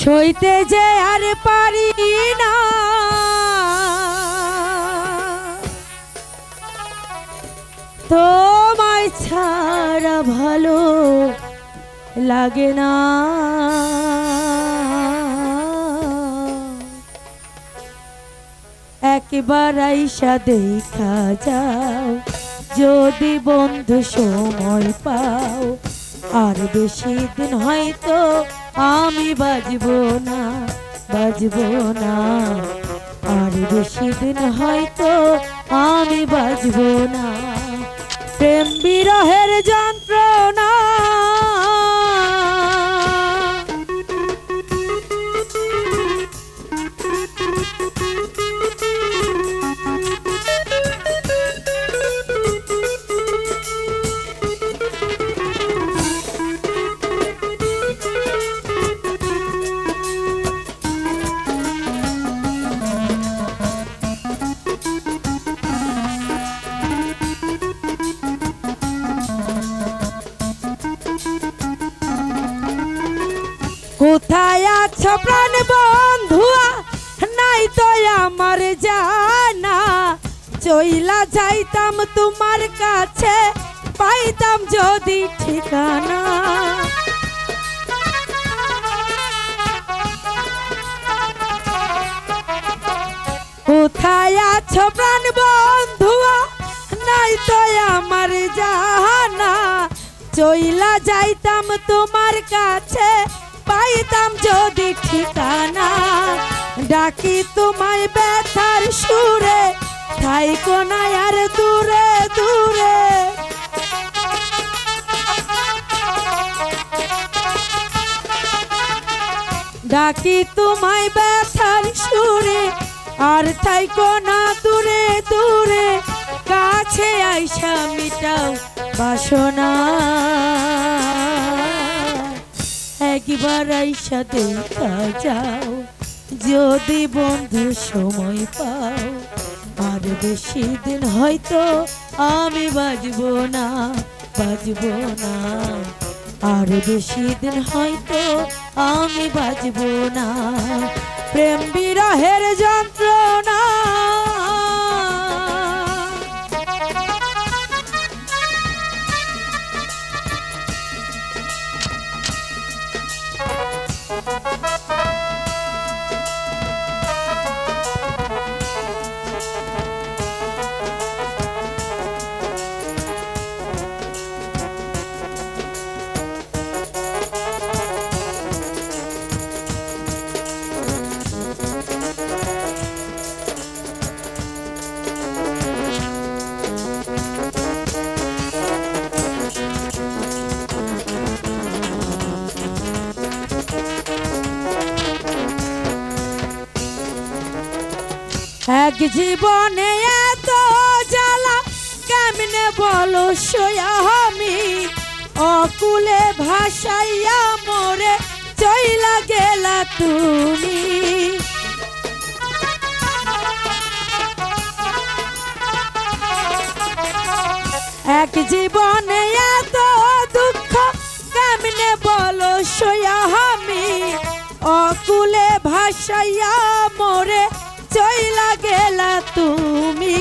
সইতে যে আর পারি না। তোমায় ছাড়া ভালো লাগে না। একবার আইসা দেখা যাও, যদি বন্ধু সময় পাও, আর বেশি দিন হয়তো আমি বাজবো না বাজবো না। আর বেশি দিন হয়তো আমি বাজবো না। প্রেম বিরহের যন্ত্রণা কোথায় আছো প্রাণ বন্ধুয়া? নাই তো আমার জানা। চইলা যাইতাম তোমার কাছে, পাইতাম যদি ঠিকানা। কোথায় আছো প্রাণ বন্ধুয়া? নাই তো আমার জানা। চইলা যাইতাম তোমার কাছে পাইতাম যদি ঠিকানা, ডাকি তোমায় ব্যথার সুরে থাই কোনায় আর দূরে দূরে। ডাকি তোমায় ব্যথার সুরে, আর থাইকো না দূরে দূরে। কাছে আইসা মিটাও বাসনা। একবার যাও। যদি বন্ধু সময় পাও, আর বেশি দিন হয়তো আমি বাজবো না বাজবো না। আর বেশি দিন হয়তো আমি বাজবো না। প্রেম বিরহের যন্ত্রণা এক জীবনে এত জ্বালা, কেমনে বলো আমি? অকুলে ভাসাইয়া মোরে চইলা গেলা তুমি। এক জীবনে এত দুঃখ, কেমনে বলো আমি? অকুলে ভাসাইয়া মোরে চইলা গেলা তুমি।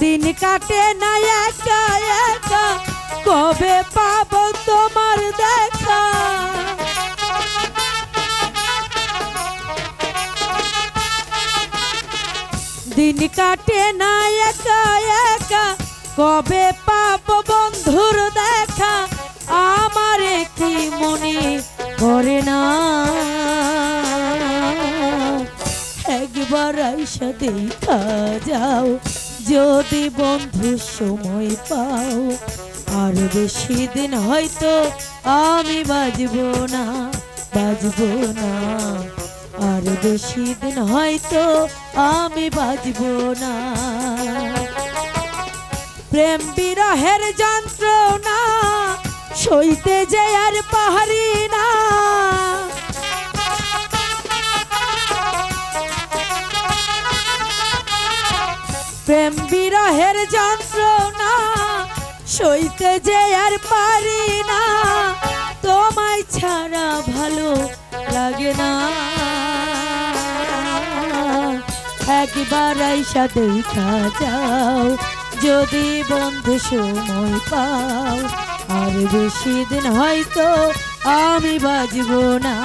দিন কাটে না একা কবে পাবো তোমার দেখা? দিন কাটে না একা একা, কবে পাব বন্ধুর দেখা? আমার আইসা যাও যদি বন্ধু সময় পাও, আর বেশি দিন হয়তো আমি বাজব না, বাজবো না। আর বেশি দিন হয়তো আমি বাজব না। প্রেম বিরহের যন্ত্রণা, সইতে যে আর পাহাড়ি না বিরহের যন্ত্রণা, সইতে যে আর পারি না। তোমায় ছাড়া ভালো লাগে না। একবার আইসা দেখা যাও, যদি বন্ধু সময় পাও। আর বেশি দিন হয়তো আমি বাজবো না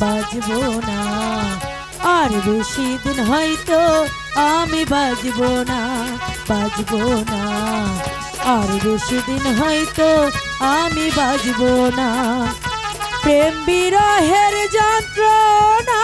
বাজবো না। আর বেশি দিন হয়তো আমি বাজব না বাজব না। আর বেশি দিন হয়তো আমি বাজব না। প্রেম বিরহের যন্ত্রণা